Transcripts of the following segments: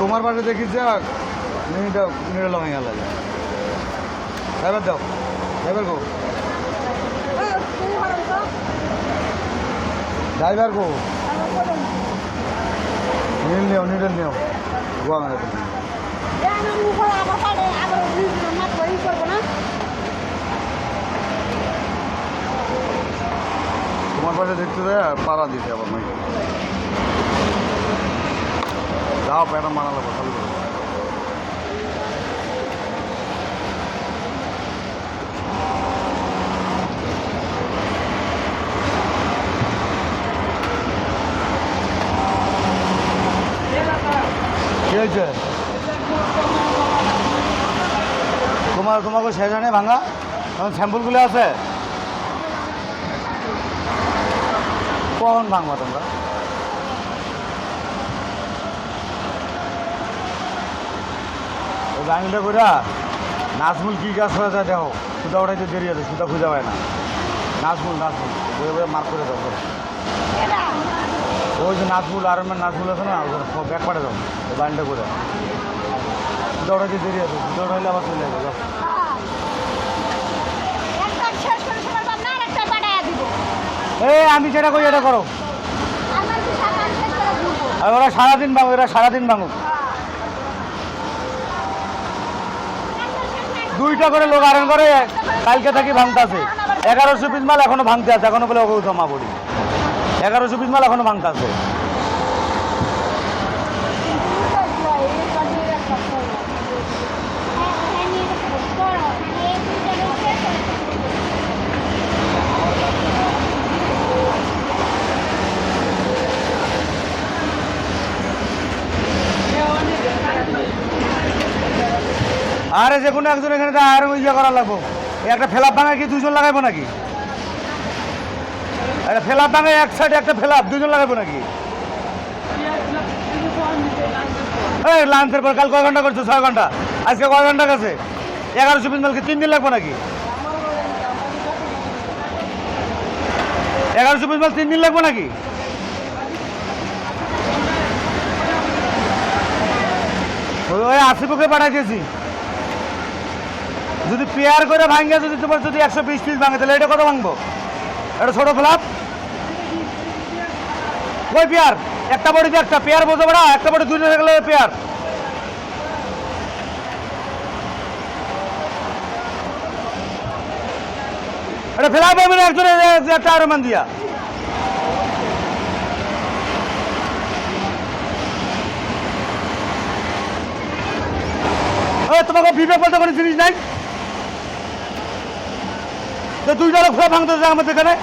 তোমার পাশে দেখিস যে মিনিটা মিনিট ভেঙে গেল। ড্রাইভার দাও ড্রাইভার গো। ড্রাইভার গো। নীল নেও নিডল নেও। গোয়া মেরে তোমার পাশে দেখতে দেয় পাড়া দিতে আবার নাকি প্যাটা মানালো চালু কি হয়েছে? তোমার, তোমাকে শেষ হয় ভাঙা? স্যাম্পলগুলো আছে। কখন ভাঙবা তোমরা? ভাঙিটা করে নাজমুল কি কাজ করে যায় দেখো সুতা ওটাইতে দেরি আছে সুতা খুঁজে পায় না। নাজমুল নাজমুল ওই ওই মার্ক করে দাও। ওই যে নাজমুল আর নাজমুল আছে না ওখানে ব্যাক পাঠে দাও ওই বাড়িটা করে। সুতা ওটাইতে দেরি আছে সুতা ওটাইলে আবার চলে যাবে যাও। এই আমি যেটা করি এটা করো। ওরা সারাদিন ভাঙো এরা সারাদিন ভাঙো দুইটা করে লোক আয়রন করে, কালকে থাকি ভাঙতে আছে। এগারোশো পিস মাল এখনও ভাঙতে আছে, এখনও বলে ওকে জমা করি এগারোশো পিস মাল এখনও ভাঙতে আছে। আরে যে কোনো একজন এখানে আর ইয়ে করা লাগবো। একটা ফেলাপ ভাঙা কি দুজন লাগাইবো নাকি? একটা ফেলাপ ভাঙা এক সাইডে একটা ফেলাপ, দুজন লাগাইবো নাকি? লাঞ্চের পর কাল কয় ঘণ্টা করছ? ছয় ঘণ্টা। আজকে কয় ঘণ্টা গেছে? তিন দিন লাগবো নাকি? এগারোশো পিস মাল তিন দিন লাগবো নাকি? ওই ওই আসিফকে পাঠাইতেছি যদি পেয়ার করে ভাঙে যদি তোমার যদি একশো বিশ পিস ভাঙে, তাহলে এটা কত ভাঙবো? এটা ছোটো ফ্লাপ ওই পেয়ার, একটা বডিতে একটা, পেয়ার বোঝো না একটা বডি দুই গেলে পেয়ার। এটা ফেলা পাবে না একজনের একটা আরও মান দিয়া। তোমাকে বিবেক বলতে কোনো জিনিস নাই? তো দুইটা লোক ফেলা ভাঙতে আমাদের এখানে।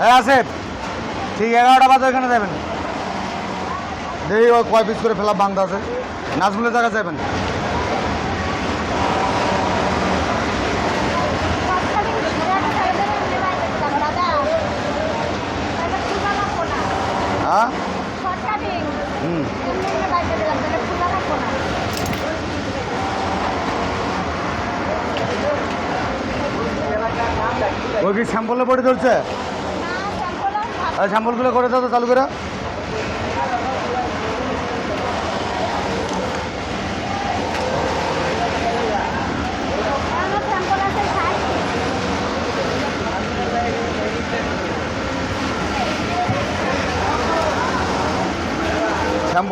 হ্যাঁ আছে ঠিক এগারোটা বাজে ওইখানে যাবেন। ওই কয় পিস করে ফেলা বান্ধ আছে? নাজমুলের জায়গা যাবেন হ্যাঁ? হুম। ওই কি স্যাম্পলে পড়ে ধরছে? আর স্যাম্পলগুলো করে দাও তো চালু করে।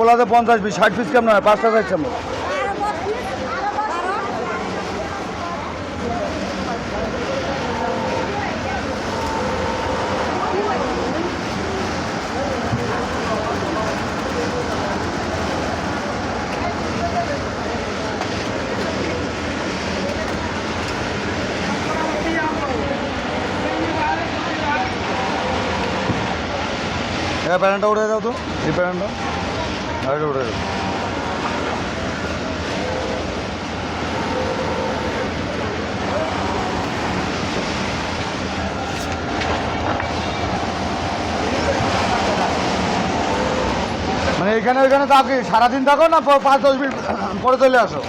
আছে পঞ্চাশ পিস ষাট পিস কেমন হয়? পাঁচটা সাইজ হ্যাঁ প্যারেন্টটা উঠে দাও তো, এই প্যারেন্টটা মানে এখানে ওইখানে তো আপনি সারাদিন থাকো না পাঁচ দশ মিনিট পরে চলে আসো।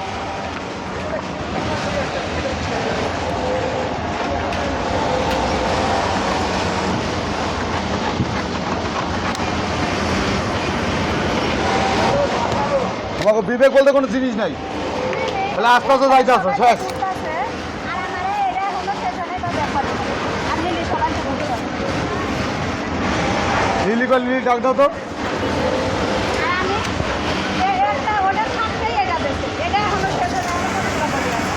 তোমাকে বিবেক বলতে কোনো জিনিস নাই। তাহলে আস্তে আস্তে যাইতে আসো শেষ। লিলি কল লিলি ডাক দাও তো।